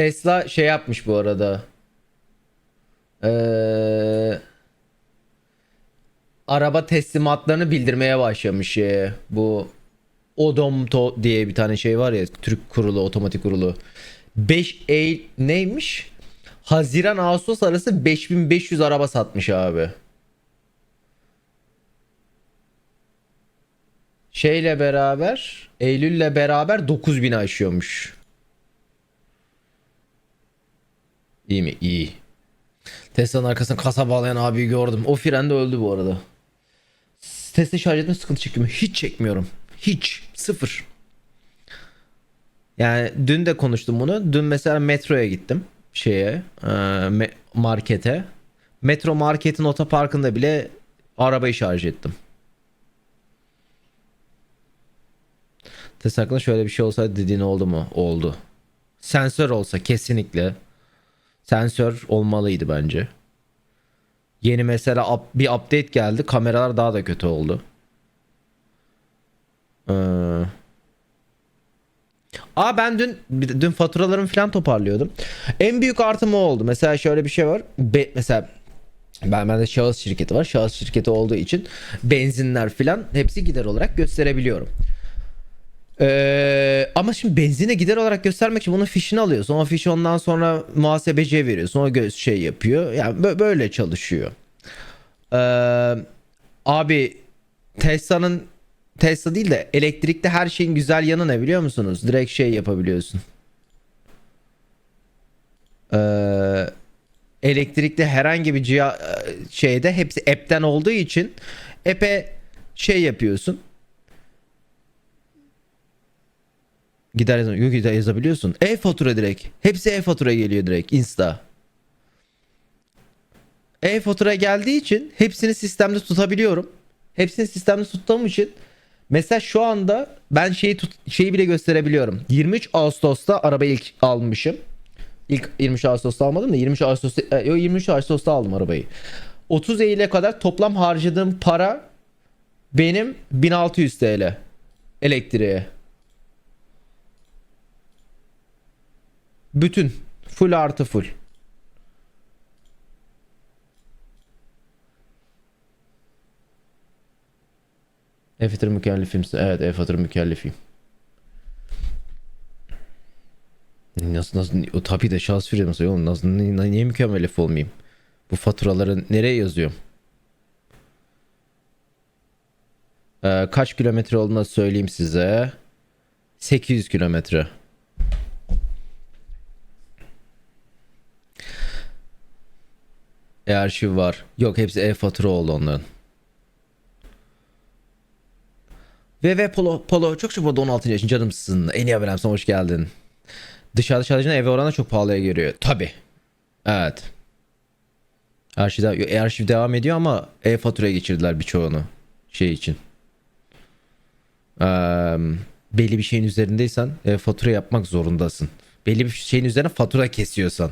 Tesla şey yapmış bu arada. Ee, araba teslimatlarını bildirmeye başlamış. ee, bu Odomto diye bir tane şey var ya Türk kurulu otomatik kurulu. 5 Eylül neymiş? Haziran Ağustos arası 5500 araba satmış abi. Şeyle beraber Eylül'le beraber 9000 aşıyormuş. İyi mi? İyi. Tesla'nın arkasına kasa bağlayan abiyi gördüm. O fren de öldü bu arada. Tesla şarj etme sıkıntı çekiyor mu? Hiç çekmiyorum. Hiç. Sıfır. Yani dün de konuştum bunu. Dün mesela metroya gittim. Şeye. e, markete. Metro marketin otoparkında bile arabayı şarj ettim. Tesla hakkında şöyle bir şey olsaydı dediğin oldu mu? Oldu. Sensör olsa kesinlikle. Sensör olmalıydı bence. Yeni mesela up- bir update geldi. Kameralar daha da kötü oldu. Ee... Aa ben dün dün faturalarımı falan toparlıyordum. En büyük artım o oldu. Mesela şöyle bir şey var. Be- mesela ben bende şahıs şirketi var. Şahıs şirketi olduğu için benzinler falan hepsi gider olarak gösterebiliyorum. Ee, ama şimdi benzine gider olarak göstermek için bunun fişini alıyorsun. O fişi ondan sonra muhasebeciye veriyorsun. O gö- şey yapıyor. Yani bö- böyle çalışıyor. Ee, abi Tesla'nın Tesla değil de elektrikte her şeyin güzel yanı ne biliyor musunuz? Direkt şey yapabiliyorsun. Ee, elektrikte herhangi bir ciha- şeyde hepsi app'ten olduğu için app'e şey yapıyorsun. Gider yazam- Yok gider yazabiliyorsun. E-fatura direkt. Hepsi e-fatura geliyor direkt. Insta. E-fatura geldiği için hepsini sistemde tutabiliyorum. Hepsini sistemde tuttuğum için mesela şu anda ben şeyi tut, şeyi bile gösterebiliyorum. 23 Ağustos'ta arabayı ilk almışım. İlk 23 Ağustos'ta almadım da 23 Ağustos'ta e, yok 23 Ağustos'ta aldım arabayı. 30 Eylül'e kadar toplam harcadığım para benim 1600 TL elektriğe. Bütün. Full artı full. E-Fatır mükellefimsin. Evet E-Fatır mükellefiyim. Nasıl nasıl tabii de şahıs firması oğlum nasıl niye, mükemmellef olmayayım? Bu faturaları nereye yazıyorum? Ee, kaç kilometre olduğunu söyleyeyim size. 800 kilometre. E arşiv var. Yok hepsi e-fatura oldu onların. VV Polo, Polo çok çok burada 16 yaşın canımsın. En iyi haberim sana hoş geldin. Dışarıda çalışan eve oranla çok pahalıya geliyor. Tabi. Evet. Arşiv, de- e arşiv devam ediyor ama e-faturaya geçirdiler birçoğunu. Şey için. Eee, belli bir şeyin üzerindeysen e, fatura yapmak zorundasın. Belli bir şeyin üzerine fatura kesiyorsan.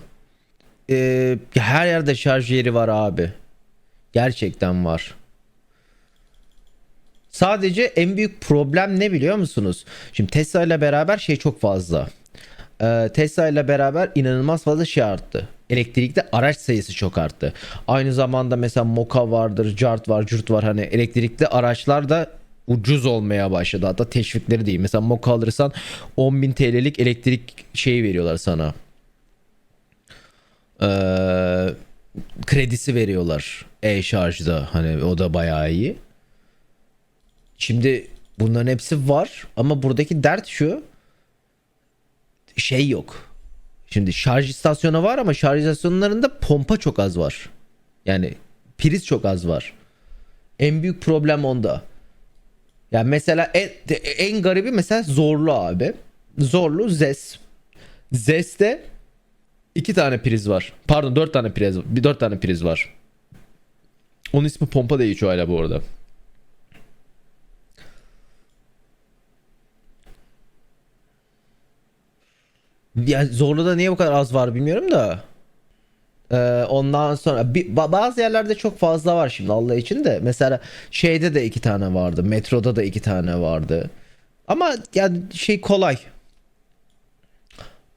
Ee, her yerde şarj yeri var abi. Gerçekten var. Sadece en büyük problem ne biliyor musunuz? Şimdi Tesla ile beraber şey çok fazla. Ee, Tesla ile beraber inanılmaz fazla şey arttı. Elektrikli araç sayısı çok arttı. Aynı zamanda mesela Moka vardır, Cart var, Curt var. Hani elektrikli araçlar da ucuz olmaya başladı. Hatta teşvikleri değil. Mesela Moka alırsan 10.000 TL'lik elektrik şeyi veriyorlar sana. Ee, kredisi veriyorlar e-şarjda. Hani o da bayağı iyi. Şimdi bunların hepsi var ama buradaki dert şu. Şey yok. Şimdi şarj istasyonu var ama şarj istasyonlarında pompa çok az var. Yani priz çok az var. En büyük problem onda. Yani mesela en, en garibi mesela Zorlu abi. Zorlu Zes. Zes'te iki tane priz var. Pardon dört tane priz bir dört tane priz var. Onun ismi pompa değil şu hala bu arada. Ya Zorlu'da niye bu kadar az var bilmiyorum da. Ee, ondan sonra bazı yerlerde çok fazla var şimdi Allah için de. Mesela şeyde de iki tane vardı. Metroda da iki tane vardı. Ama yani şey kolay.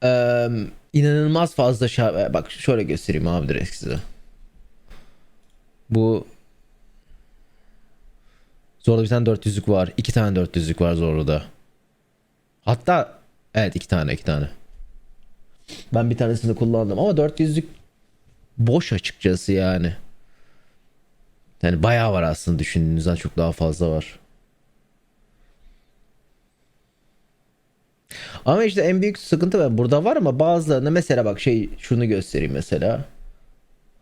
Eee, inanılmaz fazla şa- bak şöyle göstereyim abi direkt size. Bu Zorda bir tane 400'lük var. iki tane 400'lük var Zorlu'da. Hatta evet iki tane iki tane. Ben bir tanesini kullandım ama 400'lük boş açıkçası yani. Yani bayağı var aslında düşündüğünüzden çok daha fazla var. Ama işte en büyük sıkıntı var. Burada var ama bazılarında mesela bak şey şunu göstereyim mesela.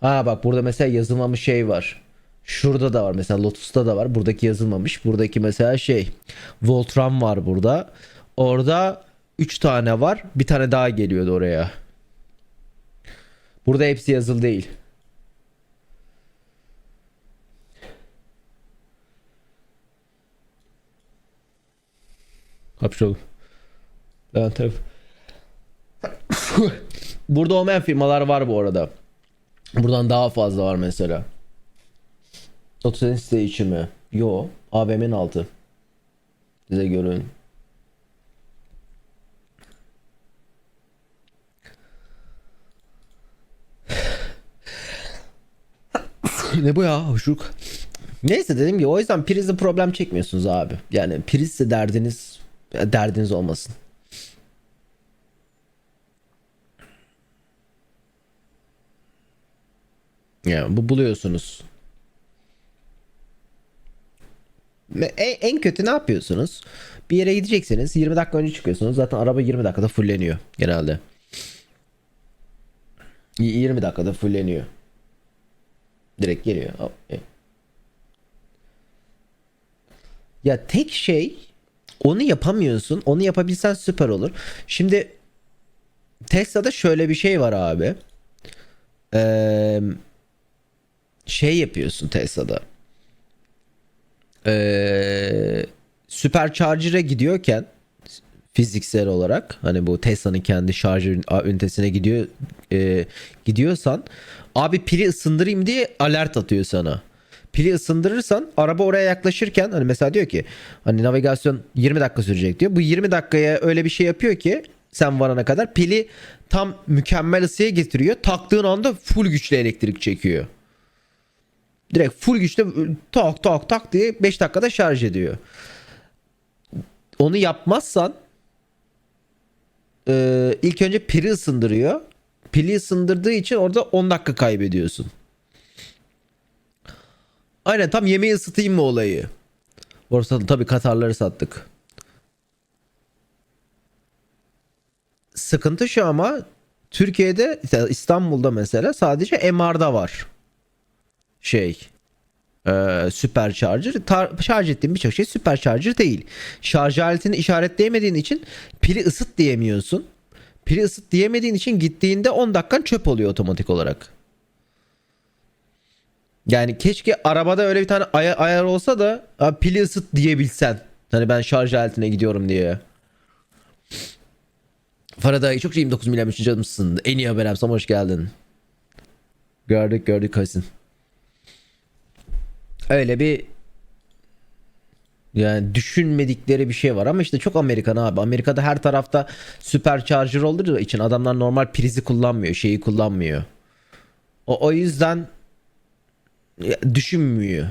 Ha bak burada mesela yazılmamış şey var. Şurada da var mesela Lotus'ta da var. Buradaki yazılmamış. Buradaki mesela şey Voltron var burada. Orada 3 tane var. Bir tane daha geliyordu oraya. Burada hepsi yazılı değil. Hapşol. Evet, tabii. Burada olmayan firmalar var bu arada. Buradan daha fazla var mesela. Otosenin site içi mi? Yo. AVM'nin altı. Size görün. ne bu ya hoşluk. Neyse dediğim gibi o yüzden prizle problem çekmiyorsunuz abi. Yani prizse derdiniz derdiniz olmasın. Yani bu buluyorsunuz. En, en kötü ne yapıyorsunuz? Bir yere gideceksiniz. 20 dakika önce çıkıyorsunuz. Zaten araba 20 dakikada fulleniyor genelde. Y- 20 dakikada fulleniyor. Direkt geliyor. E. Ya tek şey onu yapamıyorsun. Onu yapabilsen süper olur. Şimdi Tesla'da şöyle bir şey var abi. Eee şey yapıyorsun Tesla'da. Ee, Supercharger'a gidiyorken fiziksel olarak hani bu Tesla'nın kendi şarj ün- ünitesine gidiyor e, gidiyorsan abi pili ısındırayım diye alert atıyor sana. Pili ısındırırsan araba oraya yaklaşırken hani mesela diyor ki hani navigasyon 20 dakika sürecek diyor. Bu 20 dakikaya öyle bir şey yapıyor ki sen varana kadar pili tam mükemmel ısıya getiriyor. Taktığın anda full güçlü elektrik çekiyor. Direkt full güçle tak tak tak diye 5 dakikada şarj ediyor. Onu yapmazsan e, ilk önce pili ısındırıyor. Pili ısındırdığı için orada 10 dakika kaybediyorsun. Aynen tam yemeği ısıtayım mı olayı. Orada tabii Katarları sattık. Sıkıntı şu ama Türkiye'de İstanbul'da mesela sadece MR'da var şey e, supercharger tar- şarj ettiğin birçok şey supercharger değil. Şarj aletini işaretleyemediğin için pili ısıt diyemiyorsun. Pili ısıt diyemediğin için gittiğinde 10 dakikan çöp oluyor otomatik olarak. Yani keşke arabada öyle bir tane ay- ayar olsa da pili ısıt diyebilsen. Hani ben şarj aletine gidiyorum diye. Faraday çok şey 29 milyar canımsın. En iyi haber Sam hoş geldin. Gördük gördük Kaysın. Öyle bir yani düşünmedikleri bir şey var ama işte çok Amerikan abi. Amerika'da her tarafta supercharger olduğu için adamlar normal prizi kullanmıyor, şeyi kullanmıyor. O, o yüzden düşünmüyor.